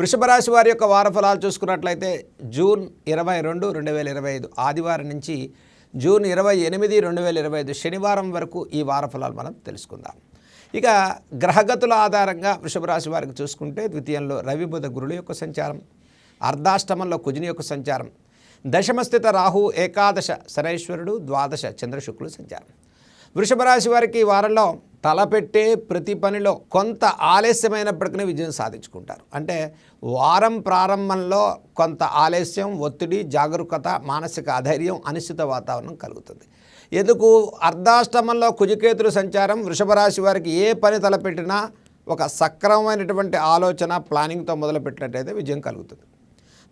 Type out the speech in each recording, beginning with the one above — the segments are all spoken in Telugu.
వృషభ రాశి వారి యొక్క వారఫలాలు చూసుకున్నట్లయితే జూన్ ఇరవై రెండు రెండు వేల ఇరవై ఐదు ఆదివారం నుంచి జూన్ ఇరవై ఎనిమిది రెండు వేల ఇరవై ఐదు శనివారం వరకు ఈ వారఫలాలు మనం తెలుసుకుందాం. ఇక గ్రహగతుల ఆధారంగా వృషభ రాశి వారికి చూసుకుంటే ద్వితీయంలో రవి బుధ గురుల యొక్క సంచారం అర్ధాష్టమంలో కుజుని యొక్క సంచారం దశమస్థిత రాహు ఏకాదశ శనైశ్వరుడు ద్వాదశ చంద్రశుక్రులు సంచారం. వృషభ రాశి వారికి ఈ వారంలో తలపెట్టే ప్రతి పనిలో కొంత ఆలస్యమైనప్పటికీ విజయం సాధించుకుంటారు. అంటే వారం ప్రారంభంలో కొంత ఆలస్యం ఒత్తిడి జాగరూకత మానసిక అధైర్యం అనిశ్చిత వాతావరణం కలుగుతుంది. ఎందుకు? అర్ధాష్టమంలో కుజకేతుల సంచారం వృషభ రాశి వారికి ఏ పని తలపెట్టినా ఒక సక్రమమైనటువంటి ఆలోచన ప్లానింగ్తో మొదలుపెట్టినట్టయితే విజయం కలుగుతుంది.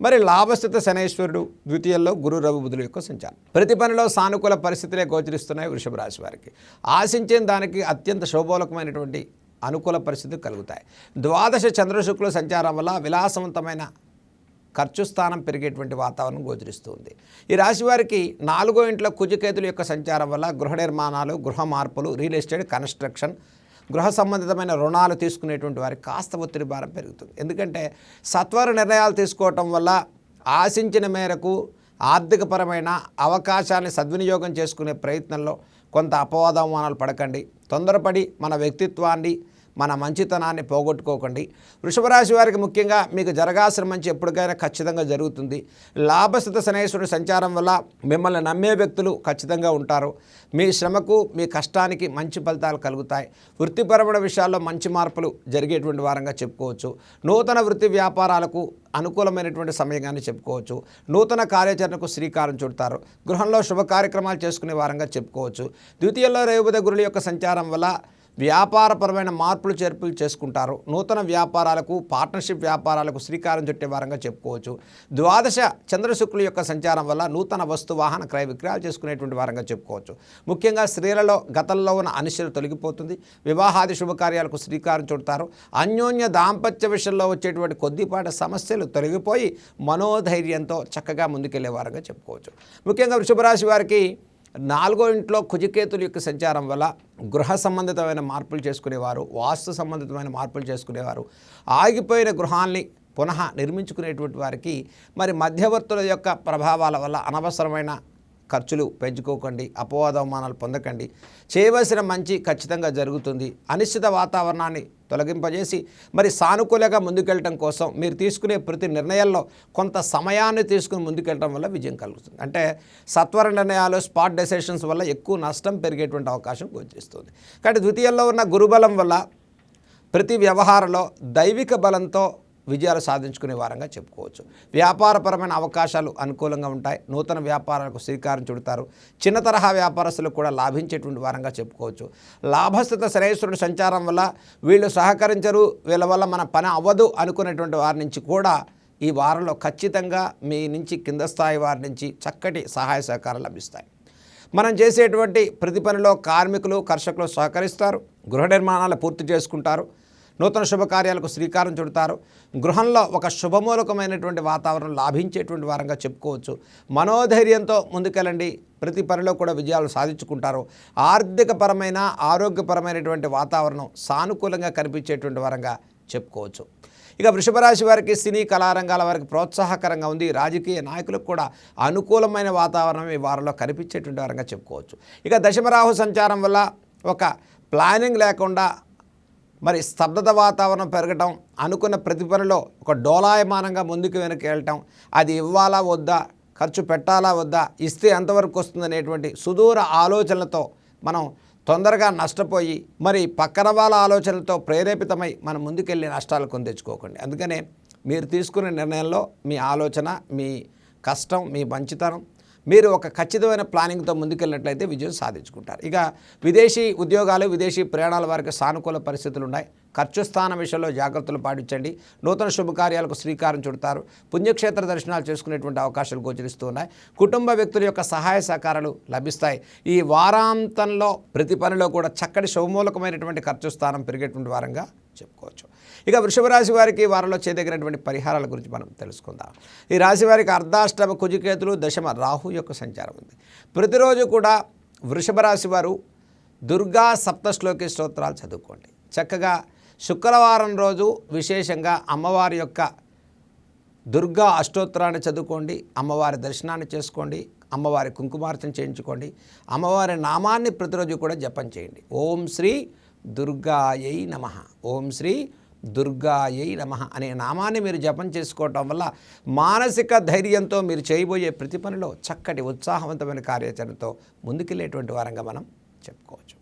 మరి లాభస్థిత శనేశ్వరుడు ద్వితీయంలో గురు రవి బుధుల యొక్క సంచారం. ప్రతి పనిలో సానుకూల పరిస్థితులే గోచరిస్తున్నాయి వృషభ రాశి వారికి. ఆశించిన దానికి అత్యంత శోభోలకమైనటువంటి అనుకూల పరిస్థితులు కలుగుతాయి. ద్వాదశ చంద్రశుక్ల సంచారం వల్ల విలాసవంతమైన ఖర్చు స్థానం పెరిగేటువంటి వాతావరణం గోచరిస్తుంది ఈ రాశి వారికి నాలుగో ఇంట్లో కుజకేతుల యొక్క సంచారం వల్ల గృహ నిర్మాణాలు గృహ మార్పులు రియల్ ఎస్టేట్ కన్స్ట్రక్షన్ గృహ సంబంధితమైన రుణాలు తీసుకునేటువంటి వారికి కాస్త ఒత్తిడి భారం పెరుగుతుంది. ఎందుకంటే సత్వర నిర్ణయాలు తీసుకోవటం వల్ల ఆశించిన మేరకు ఆర్థికపరమైన అవకాశాన్ని సద్వినియోగం చేసుకునే ప్రయత్నంలో కొంత అపవాదమానాలు పడకండి. తొందరపడి మన వ్యక్తిత్వాన్ని మన మంచితనాన్ని పోగొట్టుకోకండి. వృషభరాశి వారికి ముఖ్యంగా మీకు జరగాల్సిన మంచి ఎప్పటికైనా ఖచ్చితంగా జరుగుతుంది. లాభస్థిత శనేశ్వరుడు సంచారం వల్ల మిమ్మల్ని నమ్మే వ్యక్తులు ఖచ్చితంగా ఉంటారు. మీ శ్రమకు మీ కష్టానికి మంచి ఫలితాలు కలుగుతాయి. వృత్తిపరమైన విషయాల్లో మంచి మార్పులు జరిగేటువంటి వారంగా చెప్పుకోవచ్చు. నూతన వృత్తి వ్యాపారాలకు అనుకూలమైనటువంటి సమయంగానే చెప్పుకోవచ్చు. నూతన కార్యాచరణకు శ్రీకారం చుడతారు. గృహంలో శుభ కార్యక్రమాలు చేసుకునే వారంగా చెప్పుకోవచ్చు. ద్వితీయంలో రేవుద గురుల యొక్క సంచారం వల్ల వ్యాపారపరమైన మార్పులు చేర్పులు చేసుకుంటారు. నూతన వ్యాపారాలకు పార్ట్నర్షిప్ వ్యాపారాలకు శ్రీకారం చుట్టే వారంగా చెప్పుకోవచ్చు. ద్వాదశ చంద్రశుక్రుల యొక్క సంచారం వల్ల నూతన వస్తు వాహన క్రయ విక్రయాలు చేసుకునేటువంటి వారంగా చెప్పుకోవచ్చు. ముఖ్యంగా స్త్రీలలో గతంలో ఉన్న అనిశ్చత తొలగిపోతుంది. వివాహాది శుభకార్యాలకు శ్రీకారం చుడతారు. అన్యోన్య దాంపత్య విషయంలో వచ్చేటువంటి కొద్దిపాటి సమస్యలు తొలగిపోయి మనోధైర్యంతో చక్కగా ముందుకెళ్ళే వారంగా చెప్పుకోవచ్చు. ముఖ్యంగా వృషభరాశి వారికి నాలుగో ఇంట్లో కుజికేతుల యొక్క సంచారం వల్ల గృహ సంబంధితమైన మార్పులు చేసుకునేవారు వాస్తు సంబంధితమైన మార్పులు చేసుకునేవారు. ఆగిపోయిన గృహాల్ని పునః నిర్మించుకునేటువంటి వారికి మరి మధ్యవర్తుల యొక్క ప్రభావాల వల్ల అనవసరమైన ఖర్చులు పెంచుకోకండి అపవాదవమానాలు పొందకండి. చేయవలసిన మంచి ఖచ్చితంగా జరుగుతుంది. అనిశ్చిత వాతావరణాన్ని తొలగింపజేసి మరి సానుకూలంగా ముందుకెళ్ళటం కోసం మీరు తీసుకునే ప్రతి నిర్ణయాల్లో కొంత సమయాన్ని తీసుకుని ముందుకెళ్ళడం వల్ల విజయం కలుగుతుంది. అంటే సత్వర నిర్ణయాలు స్పాట్ డెసిషన్స్ వల్ల ఎక్కువ నష్టం పెరిగేటువంటి అవకాశం గోచరిస్తుంది కాబట్టి ద్వితీయంలో ఉన్న గురుబలం వల్ల ప్రతి వ్యవహారంలో దైవిక బలంతో విజయాలు సాధించుకునే వారంగా చెప్పుకోవచ్చు. వ్యాపారపరమైన అవకాశాలు అనుకూలంగా ఉంటాయి. నూతన వ్యాపారాలకు శ్రీకారం చుడతారు. చిన్న తరహా వ్యాపారస్తులకు కూడా లాభించేటువంటి వారంగా చెప్పుకోవచ్చు. లాభస్థిత శ్రేయస్సుడు సంచారం వల్ల వీళ్ళు సహకరించరు. వీళ్ళ వల్ల మన పని అవ్వదు అనుకునేటువంటి వారి నుంచి కూడా ఈ వారంలో ఖచ్చితంగా మీ నుంచి కింద స్థాయి వారి నుంచి చక్కటి సహాయ సహకారాలు లభిస్తాయి. మనం చేసేటువంటి ప్రతి పనిలో కార్మికులు కర్షకులు సహకరిస్తారు. గృహ నిర్మాణాలు పూర్తి చేసుకుంటారు. నూతన శుభకార్యాలకు శ్రీకారం చుడతారు. గృహంలో ఒక శుభమూలకమైనటువంటి వాతావరణం లాభించేటువంటి వారంగా చెప్పుకోవచ్చు. మనోధైర్యంతో ముందుకెళ్ళండి. ప్రతి పనిలో కూడా విజయాలు సాధించుకుంటారు. ఆర్థికపరమైన ఆరోగ్యపరమైనటువంటి వాతావరణం సానుకూలంగా కనిపించేటువంటి వారంగా చెప్పుకోవచ్చు. ఇక వృషభరాశి వారికి సినీ కళారంగాల వారికి ప్రోత్సాహకరంగా ఉంది. రాజకీయ నాయకులకు కూడా అనుకూలమైన వాతావరణం ఈ వారంలో కనిపించేటువంటి వారంగా చెప్పుకోవచ్చు. ఇక దశమరాహు సంచారం వల్ల ఒక ప్లానింగ్ లేకుండా మరి స్తబ్దత వాతావరణం పెరగటం అనుకున్న ప్రతి పనిలో ఒక డోలాయమానంగా ముందుకు వెనక్కి వెళ్ళటం అది ఇవ్వాలా వద్దా ఖర్చు పెట్టాలా వద్దా ఇస్తే ఎంతవరకు వస్తుందనేటువంటి సుదూర ఆలోచనలతో మనం తొందరగా నష్టపోయి మరి పక్కన వాళ్ళ ఆలోచనలతో ప్రేరేపితమై మనం ముందుకెళ్ళి నష్టాలు కొని తెచ్చుకోకండి. అందుకనే మీరు తీసుకునే నిర్ణయంలో మీ ఆలోచన మీ కష్టం మీ మంచితనం మీరు ఒక ఖచ్చితమైన ప్లానింగ్తో ముందుకెళ్ళినట్లయితే విజయం సాధించుకుంటారు. ఇక విదేశీ ఉద్యోగాలు విదేశీ ప్రయాణాల వారికి సానుకూల పరిస్థితులు ఉన్నాయి ఖర్చు స్థానం విషయంలో జాగ్రత్తలు పాటించండి. నూతన శుభకార్యాలకు శ్రీకారం చుడతారు. పుణ్యక్షేత్ర దర్శనాలు చేసుకునేటువంటి అవకాశాలు గోచరిస్తూ ఉన్నాయి. కుటుంబ వ్యక్తుల యొక్క సహాయ సహకారాలు లభిస్తాయి. ఈ వారాంతంలో ప్రతి పనిలో కూడా చక్కటి శుభమూలకమైనటువంటి ఖర్చు స్థానం పెరిగేటువంటి వారంగా ఇక వృషభరాశి వారికి వారంలో చేయదగినటువంటి పరిహారాల గురించి మనం తెలుసుకుందాం. ఈ రాశి వారికి అర్ధాష్టమ కుజికేతులు దశమ రాహు యొక్క సంచారం ఉంది. ప్రతిరోజు కూడా వృషభ రాశి వారు దుర్గా సప్తశ్లోకి స్తోత్రాలు చదువుకోండి. చక్కగా శుక్రవారం రోజు విశేషంగా అమ్మవారి యొక్క దుర్గా అష్టోత్తరాన్ని చదువుకోండి అమ్మవారి దర్శనాన్ని చేసుకోండి అమ్మవారి కుంకుమార్చన చేయించుకోండి అమ్మవారి నామాన్ని ప్రతిరోజు కూడా జపం చేయండి. ఓం శ్రీ దుర్గాయై నమ. ఓం శ్రీ దుర్గాయై నమ అనే నామాన్ని మీరు జపం చేసుకోవటం వల్ల మానసిక ధైర్యంతో మీరు చేయబోయే ప్రతి పనిలో చక్కటి ఉత్సాహవంతమైన కార్యాచరణతో ముందుకెళ్ళేటువంటి వారంగా మనం చెప్పుకోవచ్చు.